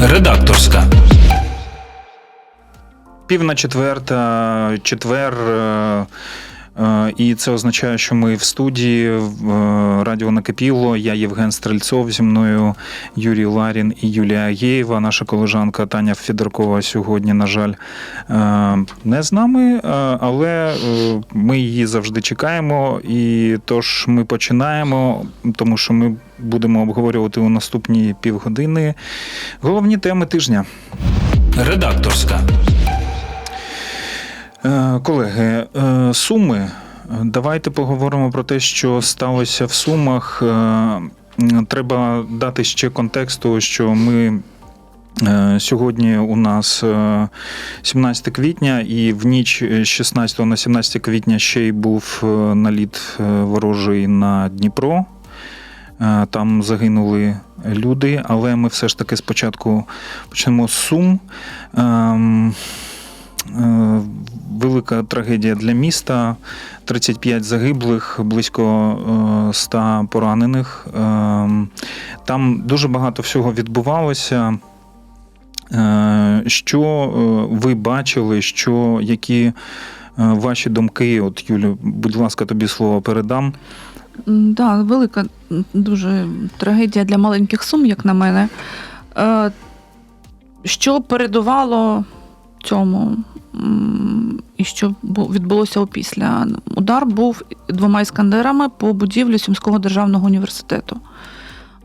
Редакторська. Пів на четверта, четвер. Е, І це означає, що ми в студії е, Радіо Накипіло. Я Євген Стрельцов, зі мною Юрій Ларін і Юлія Агєєва. Наша колежанка Таня Федоркова сьогодні, на жаль, е, не з нами, але ми її завжди чекаємо. І тож ми починаємо, тому що ми будемо обговорювати у наступні півгодини головні теми тижня. Редакторська. Е, Колеги, е, суми. Давайте поговоримо про те, що сталося в Сумах. Е, Треба дати ще контексту, що ми. Сьогодні у нас е, 17 квітня, і в ніч з 16 на 17 квітня ще й був наліт ворожий на Дніпро. Там загинули люди, але ми все ж таки спочатку почнемо з Сум. Е, Велика трагедія для міста. 35 загиблих, близько е, 100 поранених. Ем, Там дуже багато всього відбувалося. Е, Що е, ви бачили, що які е, ваші думки? От, Юлю, будь ласка, тобі слово передам. М, Да, велика дуже трагедія для маленьких сум, як на мене. Е, Що передувало цьому? І що відбулося опісля? Удар був двома іскандерами по будівлі Сумського державного університету.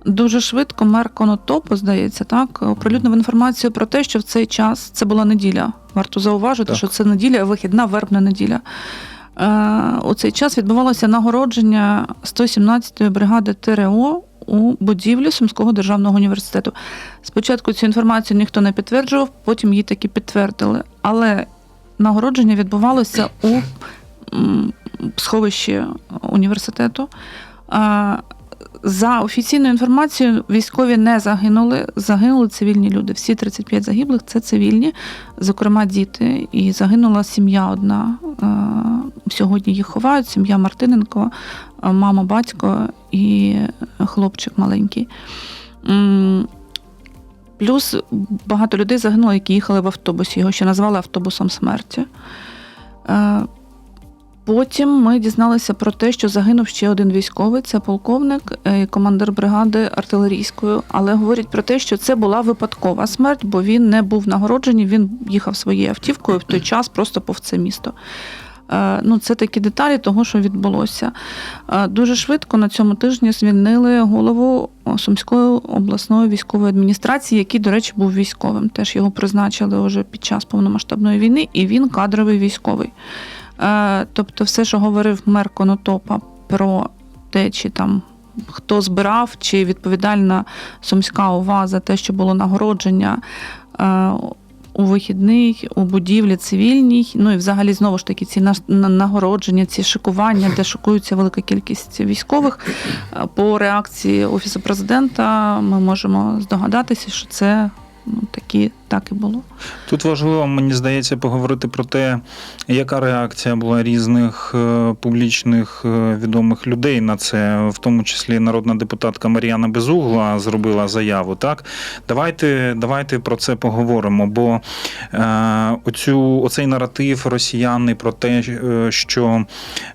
Дуже швидко мер Конотопу, здається, так, оприлюднив інформацію про те, що в цей час це була неділя. Варто зауважити, Так. що це неділя, вихідна вербна неділя. Е, У цей час відбувалося нагородження 117-ї бригади ТРО у будівлі Сумського державного університету. Спочатку цю інформацію ніхто не підтверджував, потім її таки підтвердили. Але нагородження відбувалося у сховищі університету. Е, За офіційною інформацією, військові не загинули, загинули цивільні люди. Всі 35 загиблих це цивільні, зокрема діти. І загинула сім'я одна. Е, Сьогодні їх ховають. Сім'я Мартиненко, е, мама, батько і хлопчик маленький. Плюс багато людей загинуло, які їхали в автобусі. Його ще назвали автобусом смерті. Потім ми дізналися про те, що загинув ще один військовий, це полковник, е, командир бригади артилерійської. Але говорять про те, що це була випадкова смерть, бо він не був нагороджений, він їхав своєю автівкою в той час просто повз це місто. Е, Ну, це такі деталі того, що відбулося. Е, Дуже швидко на цьому тижні звільнили голову Сумської обласної військової адміністрації, який, до речі, був військовим. Теж його призначили вже під час повномасштабної війни, і він кадровий військовий. Е, Тобто, все, що говорив мер Конотопа про те, чи там хто збирав, чи відповідальна сумська ОВА за те, що було нагородження. е, У вихідний, у будівлі цивільній, ну і взагалі знову ж таки ці на- нагородження, ці шикування, де шокується велика кількість військових. Е, По реакції офісу президента ми можемо здогадатися, що це ну такі так і було. Тут важливо, мені здається, поговорити про те, яка реакція була різних е, публічних е, відомих людей на це, в тому числі народна депутатка Мар'яна Безугла зробила заяву. Так, давайте, давайте про це поговоримо. Бо е, оцю, оцей наратив росіяни про те, е, що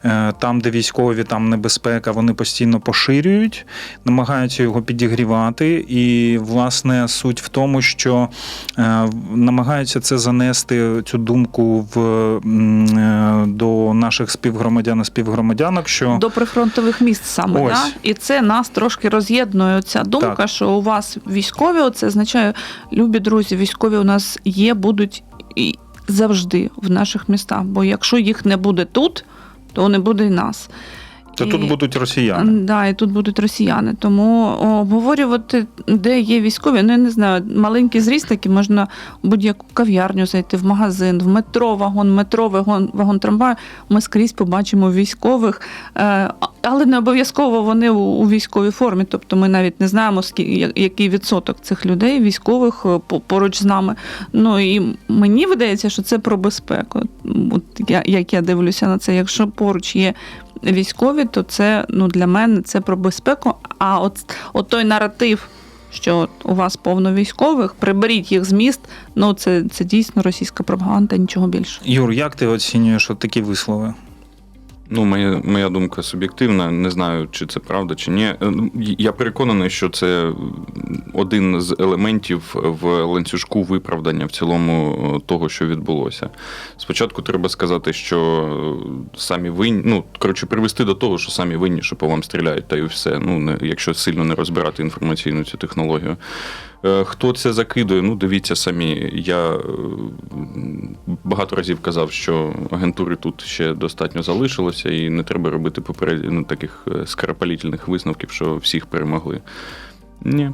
е, там, де військові, там небезпека, вони постійно поширюють, намагаються його підігрівати. І, власне, суть в тому, що е, намагаються це занести цю думку в е, до наших співгромадян і співгромадянок, що До прифронтових міст саме, Ось. да? і це нас трошки роз'єднує ця думка, Так. що у вас військові, це означає, любі друзі, військові у нас є, будуть і завжди в наших містах. Бо якщо їх не буде тут, то не буде і нас. То І- тут будуть росіяни. Да, і тут будуть росіяни. Тому обговорювати, де є військові, ну я не знаю, маленький зріст такий, можна в будь-яку кав'ярню зайти, в магазин, в метро, вагон, метро, вагон, вагон трамваю. Ми скрізь побачимо військових, е, але не обов'язково вони у, у військовій формі. Тобто ми навіть не знаємо, який відсоток цих людей, військових е, поруч з нами. Ну і мені видається, що це про безпеку. От я, як я дивлюся на це, якщо поруч є військові, то це ну для мене це про безпеку. А от, от той наратив, що у вас повно військових, приберіть їх з міст. Ну це, це дійсно російська пропаганда, нічого більше. Юр, як ти оцінюєш от такі вислови? Ну, моя, моя думка суб'єктивна. Не знаю, чи це правда, чи ні. Е, Я переконаний, що це один з елементів в ланцюжку виправдання в цілому е, того, що відбулося. Спочатку треба сказати, що е, самі винні, ну коротше, привести до того, що самі винні, що по вам стріляють, та й все. Ну, не, якщо сильно не розбирати інформаційну цю технологію. Е, Хто це закидує? Ну, дивіться самі. Я е, багато разів казав, що агентури тут ще достатньо залишилося, і не треба робити поперед... ну, таких е, скоропалітельних висновків, що всіх перемогли. Ні.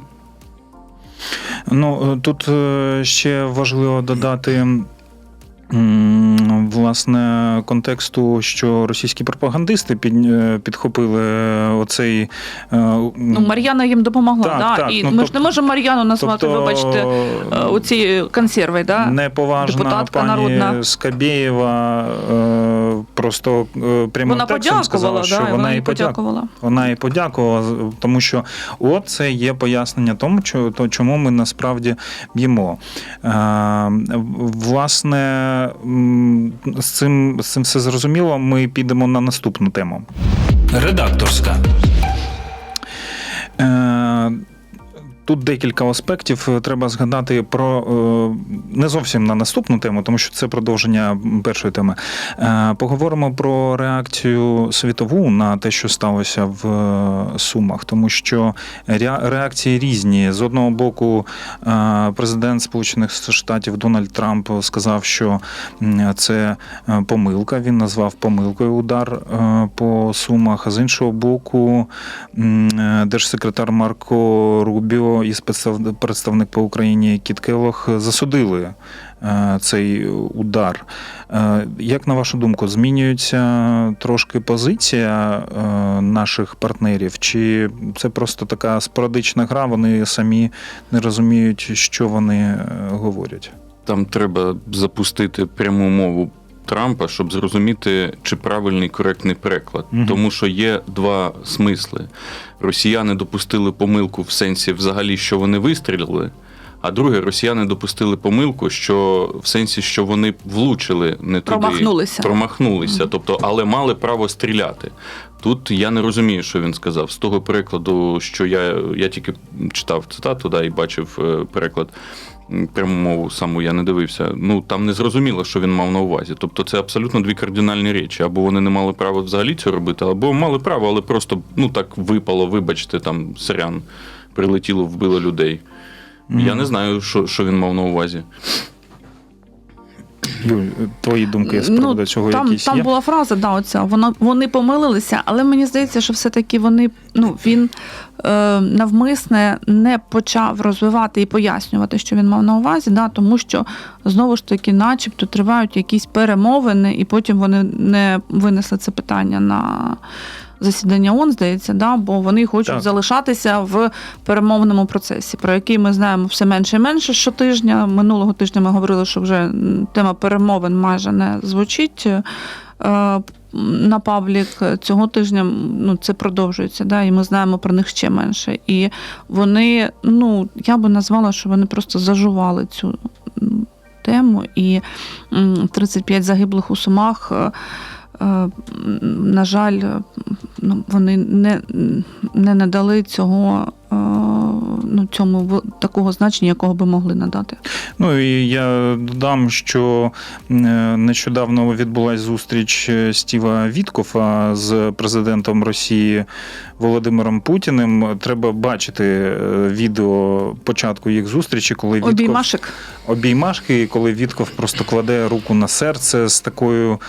Ну, тут ще важливо додати. Власне, контексту, що російські пропагандисти під, е, підхопили оцей. е, Ну, Мар'яна їм допомогла, Так, да? так, і ну, ми ж тобто- не можемо Мар'яну назвати, вибачте, е, оці консерви, да? неповажна депутатка пані народна. Скабєєва е, просто е, прямим вона текстом сказала, що да, вона вона і подякувала. подякувала. Вона і подякувала, тому що от це є пояснення тому, чому ми насправді б'ємо. Е, власне, з цим, з цим все зрозуміло. Ми підемо на наступну тему. Редакторська. Е, Тут декілька аспектів. Треба згадати про е, не зовсім на наступну тему, тому що це продовження першої теми. Е, Поговоримо про реакцію світову на те, що сталося в е, Сумах, тому що реакції різні. З одного боку, е, президент Сполучених Штатів Дональд Трамп сказав, що це е, помилка. Він назвав помилкою удар е, по Сумах. А з іншого боку, е, держсекретар Марко Рубіо і представник по Україні Кіт Келох засудили е, цей удар. Е, Як на вашу думку, змінюється трошки позиція е, наших партнерів? Чи це просто така спорадична гра? Вони самі не розуміють, що вони говорять? Там треба запустити пряму мову Трампа, щоб зрозуміти, чи правильний коректний переклад. Мгм. Тому що є два смисли. Росіяни допустили помилку в сенсі взагалі, що вони вистрілили. А друге, росіяни допустили помилку, що в сенсі, що вони влучили не туди. Промахнулися. Промахнулися, тобто, але мали право стріляти. Тут я не розумію, що він сказав. З того перекладу, що я, я тільки читав цитату, да, і бачив е, переклад пряму мову саму я не дивився. Ну там не зрозуміло, що він мав на увазі. Тобто це абсолютно дві кардинальні речі. Або вони не мали права взагалі це робити, або мали право, але просто ну так випало, вибачте, там сирян прилетіло, вбило людей. Я не знаю, що, що він мав на увазі. Юль, твої думки з приводу цього Ну, там, якісь там є? була фраза, да, оця, вона, вони помилилися, але мені здається, що все-таки вони, ну, він е, навмисне не почав розвивати і пояснювати, що він мав на увазі, да, тому що знову ж таки, начебто, тривають якісь перемовини, і потім вони не винесли це питання на. Засідання ООН, здається, да, бо вони хочуть Так. залишатися в перемовному процесі, про який ми знаємо все менше і менше щотижня. Минулого тижня ми говорили, що вже тема перемовин майже не звучить е, на паблік. Цього тижня ну, це продовжується, да, і ми знаємо про них ще менше. І вони, ну, я би назвала, що вони просто зажували цю тему. І м, 35 загиблих у Сумах. Е, На жаль, е, ну, вони не, не надали цього е, ну, цьому такого значення, якого би могли надати. Ну і я додам, що нещодавно відбулася зустріч Стіва Віткофа з президентом Росії Володимиром Путіним. Треба бачити відео початку їх зустрічі, коли Вітков Обіймашик. обіймашки, коли Вітков просто кладе руку на серце з такою.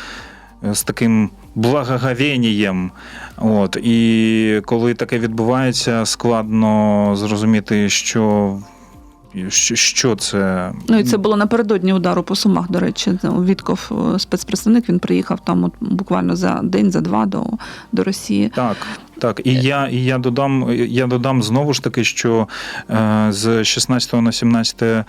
З таким благоговінням. От. І коли таке відбувається, складно зрозуміти, що, що, це. Ну і це було напередодні удару по сумах. До речі, Вітков, е, спецпредставник, він приїхав там от буквально за день, за два до, до Росії. Так. Так, і я, і я додам, я додам знову ж таки, що е, з 16 на 17 е,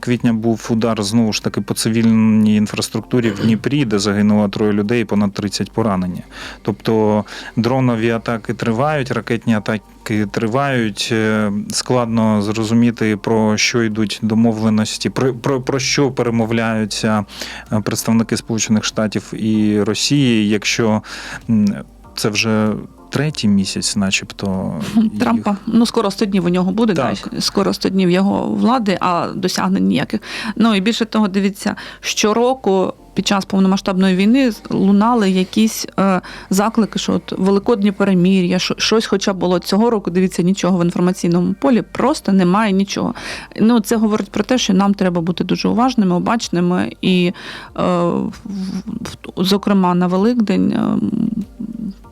квітня був удар знову ж таки по цивільній інфраструктурі в Дніпрі, де загинуло троє людей, понад 30 поранені. Тобто дронові атаки тривають, ракетні атаки тривають. Е, Складно зрозуміти, про що йдуть домовленості, про, про, про що перемовляються представники Сполучених Штатів і Росії, якщо це вже третій місяць, начебто. їх- Трампа. Ну, скоро 100 днів у нього буде, Так. да, скоро 100 днів його влади, а досягнень ніяких. Ну і більше того, дивіться, щороку під час повномасштабної війни лунали якісь е, заклики, що от великодні перемір'я, що, щось хоча було цього року. Дивіться, нічого в інформаційному полі, просто немає нічого. Ну, це говорить про те, що нам треба бути дуже уважними, обачними і, е, в- в- зокрема, на Великдень. е,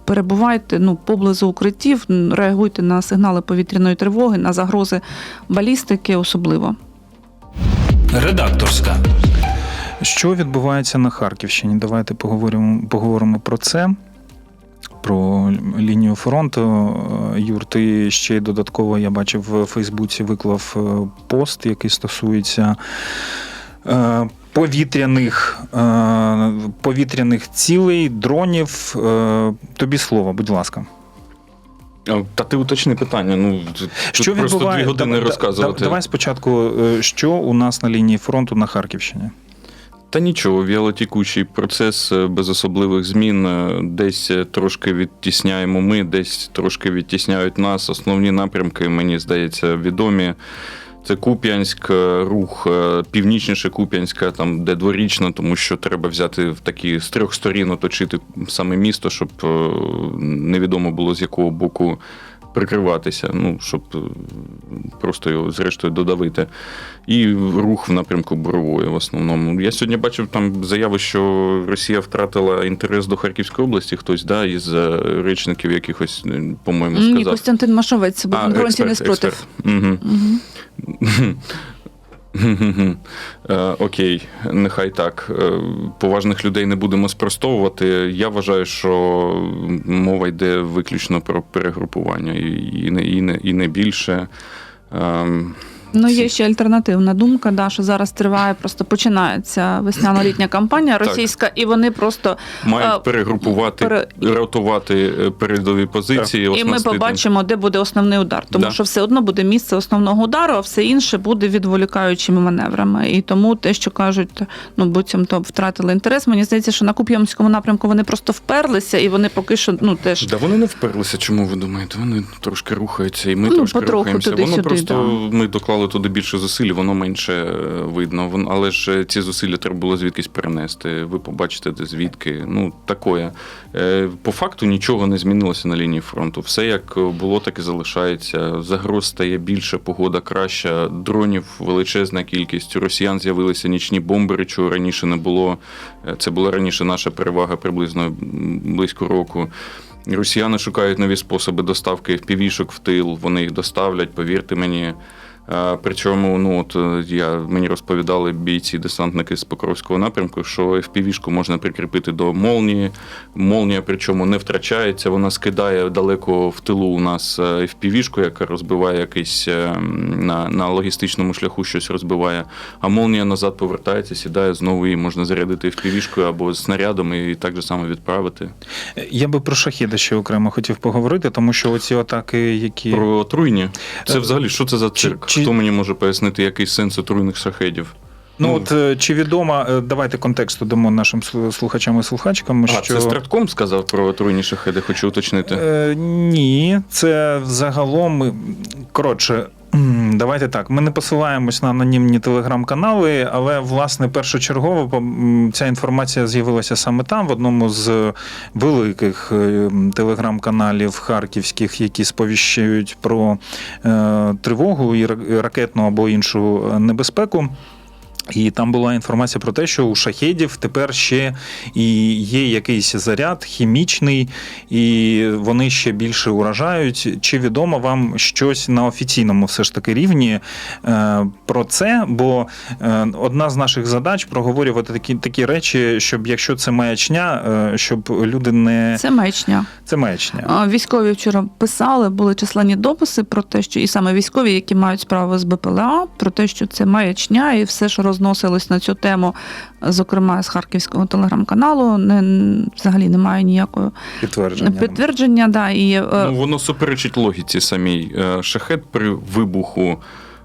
перебувайте ну, поблизу укриттів, реагуйте на сигнали повітряної тривоги, на загрози балістики особливо. Редакторська. Що відбувається на Харківщині? Давайте поговоримо, поговоримо про це. Про лінію фронту. Юр, ти ще й додатково, я бачив в Фейсбуці, виклав е, пост, який стосується е, повітряних, е, повітряних цілей, дронів. Е, Тобі слово, будь ласка. Та ти уточни питання. Ну тут Що просто дві години Да- розказувати. да- Давай спочатку, е, що у нас на лінії фронту на Харківщині? Та нічого, віолотікучий процес без особливих змін. Десь трошки відтісняємо ми, десь трошки відтісняють нас. Основні напрямки, мені здається, відомі. Це Куп'янськ, е, рух е, північніше Куп'янська, там де дворічна, тому що треба взяти в такі з трьох сторін оточити саме місто, щоб е, невідомо було з якого боку прикриватися. Ну щоб просто його зрештою додавити. І рух в напрямку Борової в основному. Я сьогодні бачив там заяви, що Росія втратила інтерес до Харківської області. Хтось да, із речників якихось, по-моєму, Ні. Костянтин Машовець себе в фронті не спротив. Угу. Мгм. Е, Окей, нехай так. Е, Поважних людей не будемо спростовувати. Я вважаю, що мова йде виключно про перегрупування і, не, і, не, і не більше. Ну, є ще альтернативна думка, да, що зараз триває, просто починається весняно-літня кампанія російська, і вони просто Мають А, перегрупувати, пере- ротувати е, передові позиції. і ми побачимо, де буде основний удар. Тому Да. що все одно буде місце основного удару, а все інше буде відволікаючими маневрами. І тому те, що кажуть, ну буцімто втратили інтерес. Мені здається, що на Куп'янському напрямку вони просто вперлися, і вони поки що ну теж Да вони не вперлися. Чому ви думаєте? Вони трошки рухаються, і ми Ну, трошки рухаємося. Воно просто ми доклали туди більше зусиль, воно менше е, видно. Але ж е, ці зусилля треба було звідкись перенести. Ви побачите, де звідки. Ну такое. Е, По факту нічого не змінилося на лінії фронту. Все як було, так і залишається. Загроз стає більше, погода краща, дронів величезна кількість. У росіян з'явилися нічні бомбери, чого раніше не було. Це була раніше наша перевага приблизно близько року. Росіяни шукають нові способи доставки впівішок в тил. Вони їх доставлять, повірте мені. Причому, ну от е, я мені розповідали бійці десантники з Покровського напрямку, що FPV-шку можна прикріпити до молнії. Молнія, причому не втрачається, вона скидає далеко в тилу у нас е, FPV-шку, яка розбиває якийсь е, на, на логістичному шляху щось розбиває. А молнія назад повертається, сідає знову її можна зарядити FPV-шкою або снарядом і так же само відправити. Я би про шахіди ще окремо хотів поговорити, тому що оці атаки, які Про отруйні. Це взагалі що це за цирк? Чи- Хто мені може пояснити, який сенс отруйних шахедів? ну от е, чи відомо, е, давайте контексту дамо нашим слухачам і слухачкам, А, що це Стратком сказав про отруйні шахеди, хочу уточнити. Е, ні, це взагалом. е, Коротше, давайте так. Ми не посилаємось на анонімні телеграм-канали, але власне першочергово ця інформація з'явилася саме там, в одному з великих е, телеграм-каналів харківських, які сповіщають про е, тривогу і ракетну або іншу е, небезпеку. І там була інформація про те, що у шахедів тепер ще і є якийсь заряд хімічний, і вони ще більше уражають. Чи відомо вам щось на офіційному все ж таки рівні е, про це? Бо е, одна з наших задач проговорювати такі, такі речі, щоб якщо це маячня, е, щоб люди не Це маячня. це маячня. Військові вчора писали, були численні дописи про те, що і саме військові, які мають справи з БПЛА, про те, що це маячня, і все, що розносилось на цю тему, зокрема з харківського телеграм-каналу, не взагалі немає ніякого Підтвердження. підтвердження. Да, і, е, Ну, воно суперечить логіці самій. Е, Шахет при вибуху.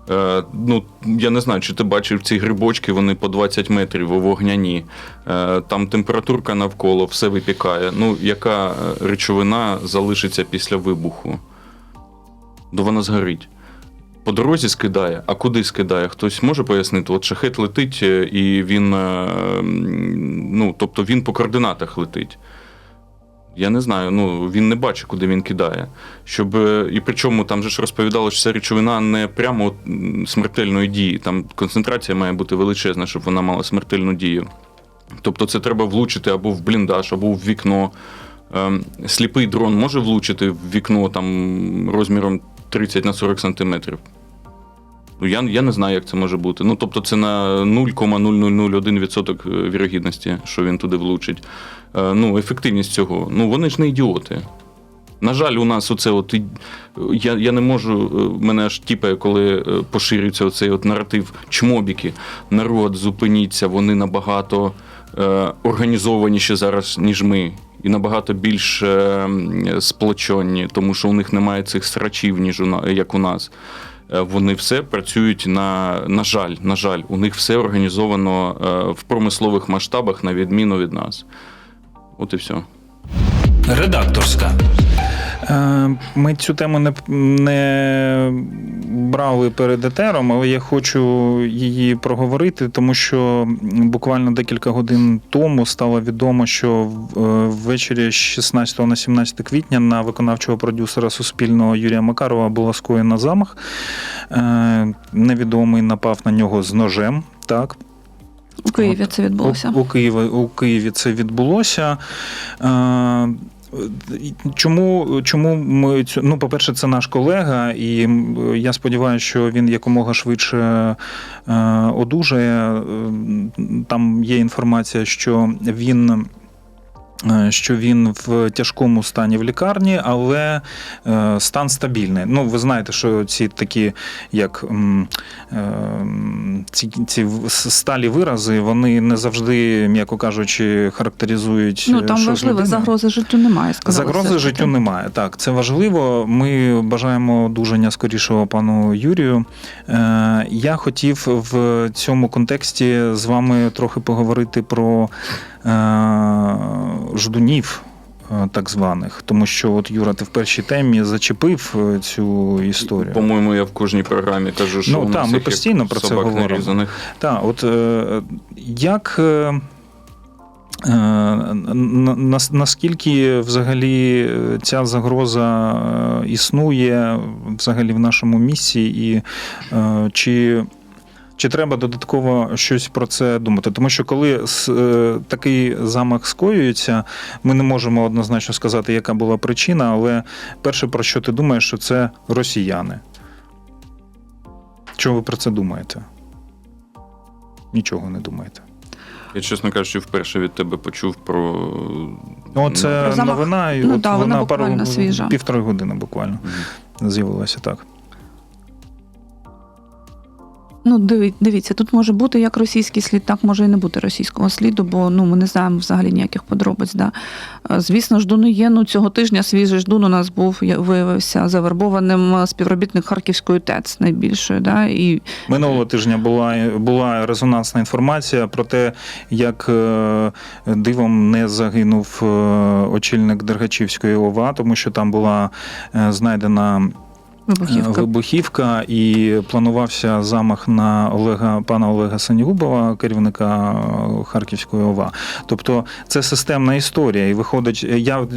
е, Ну, я не знаю, чи ти бачив ці грибочки, вони по 20 метрів вогняні. Е, Там температурка навколо, все випікає. Ну, яка е, речовина залишиться після вибуху? Ну, вона згорить. По дорозі скидає, а куди скидає? Хтось може пояснити? От шахет летить, е, і він, е, ну, тобто він по координатах летить. Я не знаю, ну він не бачить, куди він кидає. Щоб, е, і причому там же ж розповідало, що ця речовина не прямо смертельної дії. Там концентрація має бути величезна, щоб вона мала смертельну дію. Тобто це треба влучити або в бліндаж, або в вікно. Ем, Сліпий дрон може влучити в вікно там розміром 30 на 40 сантиметрів. Ну, я, я не знаю, як це може бути. Ну, тобто, це на 0,0001% вірогідності, що він туди влучить. Е, Ну, ефективність цього. Ну, вони ж не ідіоти. На жаль, у нас оце от я, я не можу, е, мене аж тіпає, коли е, поширюється оцей от наратив чмобіки. Народ, зупиніться, вони набагато е, організованіші зараз, ніж ми. І набагато більш е, сплоченні, тому що у них немає цих срачів, ніж у як у нас. Е, Вони все працюють на, на жаль, на жаль, у них все організовано е, в промислових масштабах, на відміну від нас. От і все. Редакторська. Ми цю тему не, не брали перед етером, але я хочу її проговорити, тому що буквально декілька годин тому стало відомо, що е, ввечері з 16 на 17 квітня на виконавчого продюсера Суспільного Юрія Макарова була скоєна замах. Е, Невідомий напав на нього з ножем. Так, у Києві це відбулося. у, у, Києві, у Києві це відбулося. Е, Чому, чому ми цю- ну, по-перше, це наш колега, і я сподіваюся, що він якомога швидше е, одужає. Е, Там є інформація, що він. Е, Що він в тяжкому стані в лікарні, але е, стан стабільний. Ну, ви знаєте, що ці такі, як е, ці, ці сталі вирази, вони не завжди, м'яко кажучи, характеризують. Ну там важливо, загрози життю немає. сказали Загрози життю немає. Так, це важливо. Ми бажаємо одужання скорішого пану Юрію. Я хотів в цьому контексті з вами трохи поговорити про ждунів. е, Так званих, тому що от Юра, ти в першій темі зачепив е, цю історію. По-моєму, я в кожній програмі кажу, що Ну, у нас та, ми їх постійно про це говоримо. Так, от е, як. е, е, на- на- Наскільки взагалі е, ця загроза е, існує взагалі в нашому місці, і е, чи, чи треба додатково щось про це думати? Тому що коли е, такий замах скоюється, ми не можемо однозначно сказати, яка була причина, але перше, про що ти думаєш, що це росіяни. Що ви про це думаєте? Нічого не думаєте. Я, чесно кажучи, вперше від тебе почув про. Ну, це Про новина, і Ну, от да, вона вона пару свіжа. півтори години буквально Мгм. з'явилася так. Ну, диві- дивіться, тут може бути як російський слід, так може і не бути російського сліду, бо ну ми не знаємо взагалі ніяких подробиць. Да. Е, Звісно, ждуни є. Ну цього тижня свіжий ждун у нас був виявився завербованим співробітник Харківської ТЕЦ найбільшої. Да, і Минулого тижня була, була резонансна інформація про те, як е, дивом не загинув е, очільник Дергачівської ОВА, тому що там була знайдена. Вибухівка. вибухівка, і планувався замах на Олега пана Олега Санігубова, керівника е, Харківської ОВА. Тобто це системна історія. І виходить, я е,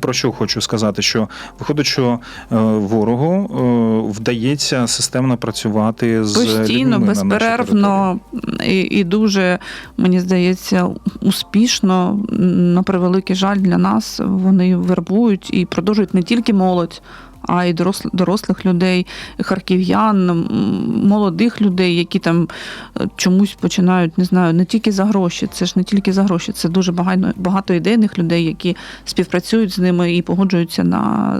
про що хочу сказати, що виходить, що е, ворогу е, вдається системно працювати з Постійно, людьми на безперервно і, і дуже, мені здається, успішно, на превеликий жаль для нас, вони вербують і продовжують не тільки молодь. А й дорос- дорослих людей, харків'ян, молодих людей, які там е, чомусь починають, не знаю, не тільки за гроші. Це ж не тільки за гроші, це дуже багато, багато ідейних людей, які співпрацюють з ними і погоджуються на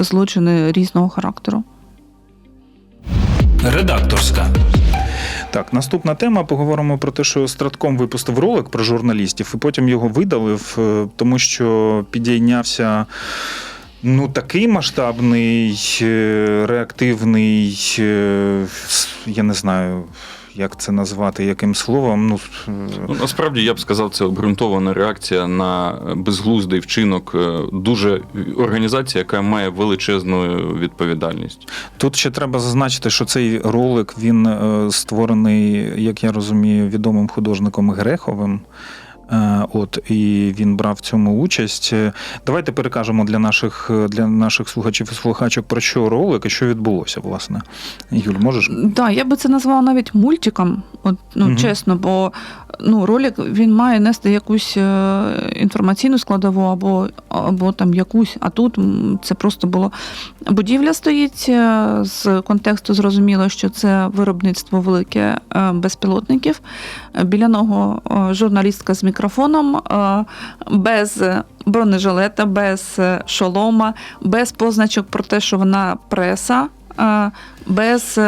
злочини різного характеру. Редакторська. Так, наступна тема. Поговоримо про те, що Стратком випустив ролик про журналістів, і потім його видалив, е, тому що підійнявся. Ну, такий масштабний, е, реактивний, е, я не знаю, як це назвати, яким словом. Ну, е, Ну, насправді я б сказав, це обґрунтована реакція на безглуздий вчинок дуже організації, яка має величезну відповідальність. Тут ще треба зазначити, що цей ролик він створений, як я розумію, відомим художником Греховим. Е, От і він брав в цьому участь. Е, Давайте перекажемо для наших для наших слухачів і слухачок про що ролик і що відбулося, власне. Юль, можеш? Да, я би це назвала навіть мультиком, от, ну, Мгм. чесно, бо ну, ролик він має нести якусь е, інформаційну складову або, або там якусь, а тут це просто було. Будівля стоїть е, з контексту зрозуміло, що це виробництво велике е, безпілотників. Е, Біля нього е, журналістка з мікрофоном, е, без бронежилета, без е, шолома, без позначок про те, що вона преса. е, Без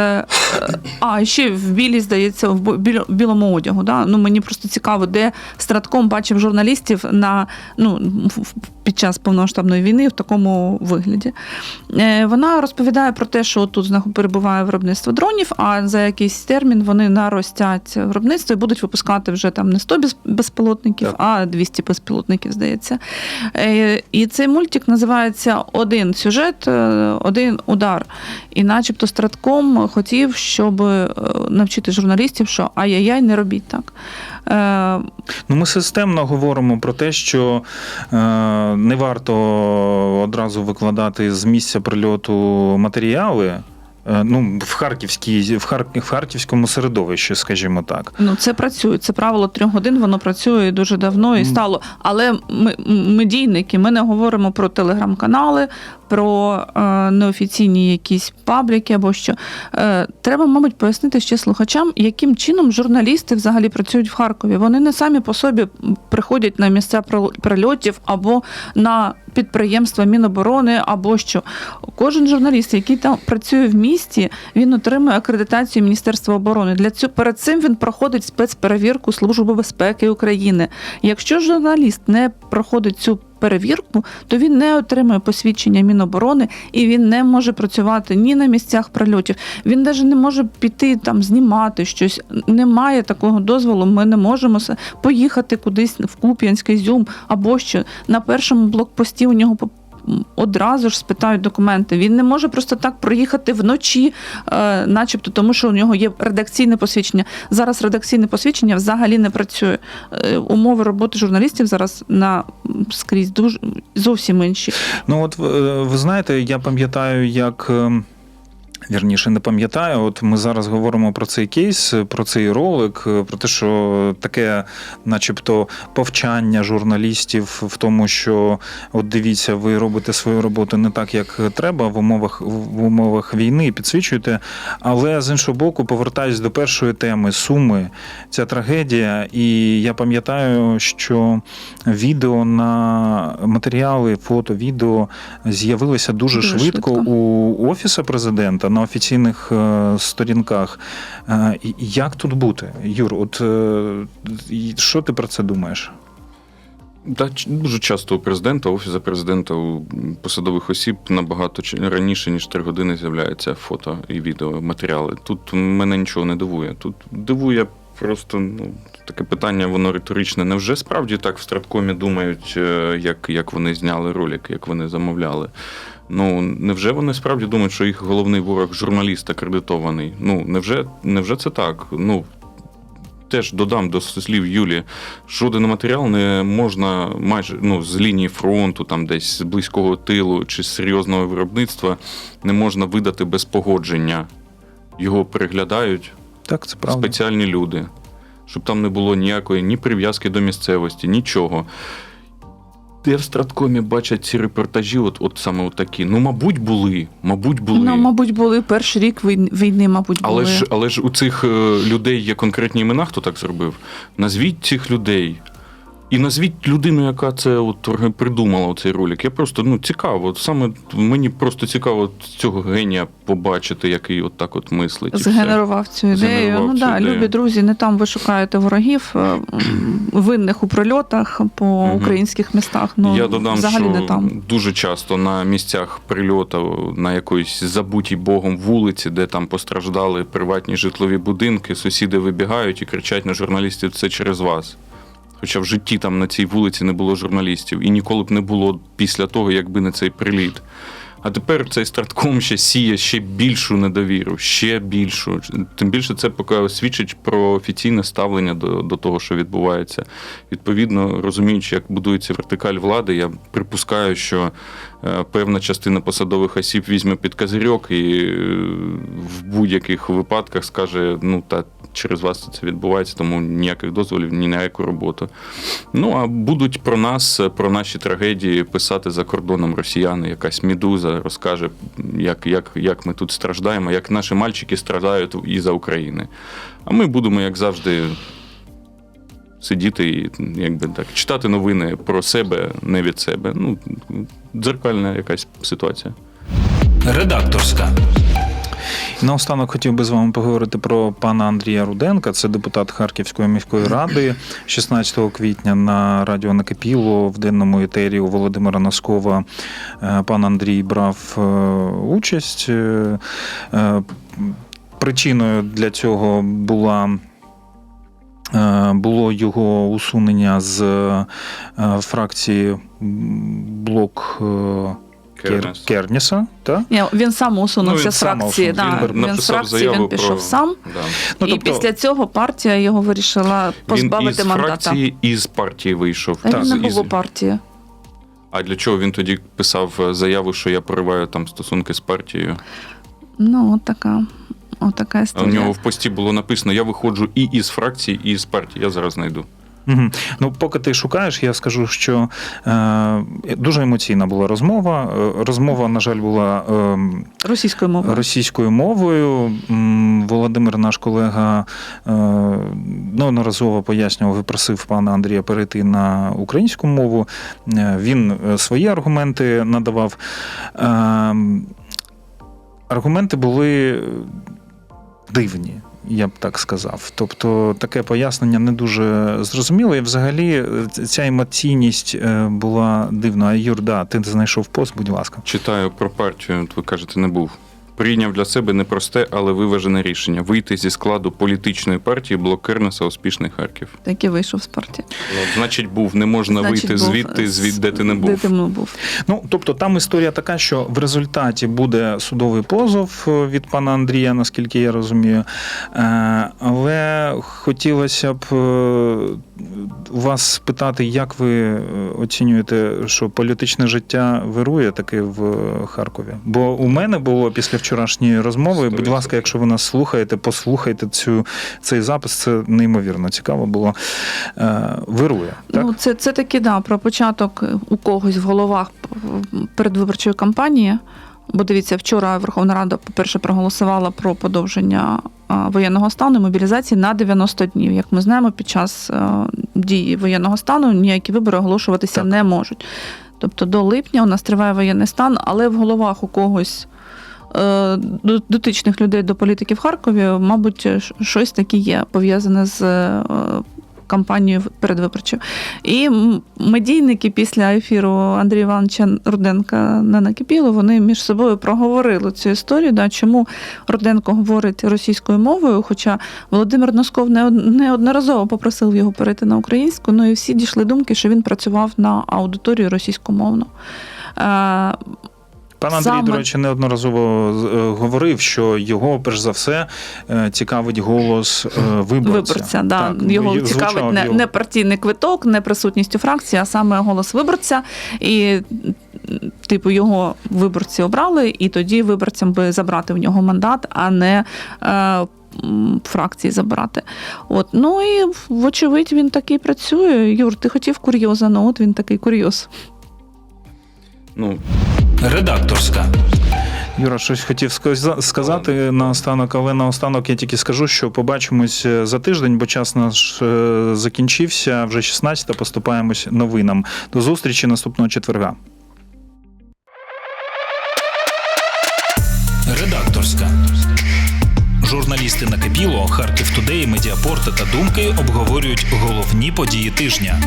а ще в білій, здається, в білому одягу. Да? Ну мені просто цікаво, де Стратком бачив журналістів на ну під час повномасштабної війни в такому вигляді. Е, Вона розповідає про те, що тут перебуває виробництво дронів, а за якийсь термін вони наростять виробництво і будуть випускати вже там не 100 безпілотників, Так. а 200 безпілотників, здається. Е, І цей мультик називається Один сюжет, е, один удар. І начебто Стратком хотів, щоб навчити журналістів, що ай-яй-яй, не робіть так. Е, Ну, ми системно говоримо про те, що е, не варто одразу викладати з місця прильоту матеріали. е, Ну, в харківській, в, Хар, в харківському середовищі, скажімо так. Ну, це працює. Це правило трьох годин, воно працює дуже давно і стало. Але ми медійники, ми не говоримо про телеграм-канали, про е, неофіційні якісь пабліки або що. Е, треба, мабуть, пояснити ще слухачам, яким чином журналісти взагалі працюють в Харкові. Вони не самі по собі приходять на місця прильотів або на підприємства Міноборони, або що. Кожен журналіст, який там працює в місті, він отримує акредитацію Міністерства оборони. Для цього перед цим він проходить спецперевірку Служби безпеки України. Якщо журналіст не проходить цю перевірку, то він не отримує посвідчення Міноборони і він не може працювати ні на місцях прильотів. Він навіть не може піти там знімати щось. Немає такого дозволу. Ми не можемо поїхати кудись в Куп'янський зюм або що на першому блокпості у нього Одразу ж спитають документи. Він не може просто так проїхати вночі, е, начебто, тому що у нього є редакційне посвідчення. Зараз редакційне посвідчення взагалі не працює. Е, умови роботи журналістів зараз на скрізь дуже зовсім інші. Ну, от е, ви знаєте, я пам'ятаю, як. Вірніше не пам'ятаю. От ми зараз говоримо про цей кейс, про цей ролик, про те, що таке, начебто, повчання журналістів в тому, що от дивіться, ви робите свою роботу не так, як треба в умовах в умовах війни, підсвічуєте. Але з іншого боку, повертаюсь до першої теми суми, ця трагедія. І я пам'ятаю, що відео на матеріали, фото, відео з'явилися дуже, Дуже швидко, швидко. у офіса президента на офіційних е, сторінках. Е, Як тут бути? Юр, от е, що ти про це думаєш? Та дуже часто у президента, офісу президента, у посадових осіб набагато раніше, ніж 3 години з'являються фото і відео матеріали. Тут мене нічого не дивує. Тут дивує просто ну, таке питання, воно риторичне. Невже справді так в Страткомі думають, як, як вони зняли ролик, як вони замовляли? Ну, невже вони справді думають, що їх головний ворог журналіст акредитований? Ну, невже, невже це так? Ну, теж додам до слів Юлі, жоден матеріал не можна майже ну, з лінії фронту, там десь з близького тилу чи з серйозного виробництва не можна видати без погодження. Його переглядають Так, це правда. спеціальні люди, щоб там не було ніякої ні прив'язки до місцевості, нічого. Де в Страткомі бачать ці репортажі, от, от саме такі. Ну, мабуть, були. Мабуть, були. Ну, мабуть, були перший рік війни, мабуть, були. але, ж, але ж у цих людей є конкретні імена, хто так зробив. Назвіть цих людей. І назвіть людину, яка це от придумала цей ролик. Я просто ну цікаво. Саме мені просто цікаво цього генія побачити, який от так от мислить. Згенерував цю ідею. Згенерував ну цю да, ідею. любі друзі, не там ви шукаєте ворогів е, винних у прильотах по Мгм. українських містах. Ну Я додам, взагалі що не там. дуже часто на місцях прильоту на якоїсь забутій Богом вулиці, де там постраждали приватні житлові будинки, сусіди вибігають і кричать на журналістів це через вас. Хоча в житті там на цій вулиці не було журналістів і ніколи б не було після того, якби не цей приліт. А тепер цей стартком ще сіє ще більшу недовіру, ще більшу. Тим більше це поки свідчить про офіційне ставлення до, до того, що відбувається. Відповідно, розуміючи, як будується вертикаль влади, я припускаю, що е, певна частина посадових осіб візьме під козирьок і е, в будь-яких випадках скаже: ну та через вас це відбувається, тому ніяких дозволів, ні на яку роботу. Ну а будуть про нас, про наші трагедії писати за кордоном росіяни, якась мідуза розкаже, як, як, як ми тут страждаємо, як наші мальчики страдають і за України. А ми будемо, як завжди, сидіти і якби так читати новини про себе, не від себе. Ну, дзеркальна якась ситуація. Редакторська. І Наостанок хотів би з вами поговорити про пана Андрія Руденка. Це депутат Харківської міської ради. 16 квітня на радіо Накипіло в денному етері у Володимира Носкова е, пан Андрій брав е, участь. Е, Причиною для цього була. Було його усунення з фракції блок Кер- Кернес. Кернеса. Так? Ні, він сам усунувся Ну, він з фракції. Да, Він він, з фракції він пішов про- сам. Да. Ну, і тобто- після цього партія його вирішила позбавити він із мандата. фракції і з партії вийшов. Та він З- не із- було партії. А для чого він тоді писав е, заяву, що я пориваю там стосунки з партією? Ну, от така, от така А у нього в пості було написано: я виходжу і із фракції, і з партії. Я зараз знайду. Угу. Ну, поки ти шукаєш, я скажу, що е, дуже емоційна була розмова. Е, Розмова, на жаль, була е, Російською мовою. російською мовою. Володимир, наш колега, е, неодноразово пояснював і просив пана Андрія перейти на українську мову. Е, Він е, свої аргументи надавав. Е, Аргументи були дивні. Я б так сказав. Тобто таке пояснення не дуже зрозуміло. І взагалі е, ця емоційність е, була дивна. Юр, да, ти знайшов пост, будь ласка. Читаю про партію, ви кажете, не був. Прийняв для себе непросте, але виважене рішення вийти зі складу політичної партії блок Кернеса Успішний Харків. Так і вийшов з партії. Значить, був, не можна Значить, вийти був, звідти, звідти, де ти не Де був. ти не був. Ну, тобто там історія така, що в результаті буде судовий позов е, від пана Андрія, наскільки я розумію. Е, Але хотілося б е, вас спитати, як ви оцінюєте, що політичне життя вирує таки в Харкові? Бо у мене було після вчорашньої розмови. Будь ласка, якщо ви нас слухаєте, послухайте цю, цей запис. Це неймовірно цікаво було. Е, Вирує. Так? Ну, це, це таки, да, про початок у когось в головах передвиборчої кампанії. Бо дивіться, вчора Верховна Рада, по-перше, проголосувала про подовження воєнного стану і мобілізації на 90 днів. Як ми знаємо, під час дії воєнного стану ніякі вибори оголошуватися Так. не можуть. Тобто до липня у нас триває воєнний стан, але в головах у когось е, дотичних людей до політики в Харкові, мабуть, щось таке є пов'язане з е, кампанією передвиборчою. І медійники після ефіру Андрія Івановича Руденка на накипіло, вони між собою проговорили цю історію, да, чому Руденко говорить російською мовою, хоча Володимир Носков не- неодноразово попросив його перейти на українську, ну і всі дійшли думки, що він працював на аудиторію російськомовну. Пан Андрій, Саме- до речі, неодноразово е, говорив, що його, перш за все, е, цікавить голос е, виборця. Виборця, да. Так, його цікавить не, його. не партійний квиток, не присутність у фракції, а саме голос виборця. І, типу, його виборці обрали, і тоді виборцям би забрати в нього мандат, а не е, фракції забрати. От. Ну і вочевидь він такий працює. Юр, ти хотів курйоза, ну от він такий курйоз. Ну, Редакторська. Юра, щось хотів сказа- сказати наостанок, але наостанок я тільки скажу, що побачимось е, за тиждень, бо час наш е, закінчився. Вже 16 поступаємось новинам. До зустрічі наступного четверга. Редакторська. Журналісти накипіло, Харків Тудей, Медіапорти та Думки обговорюють головні події тижня.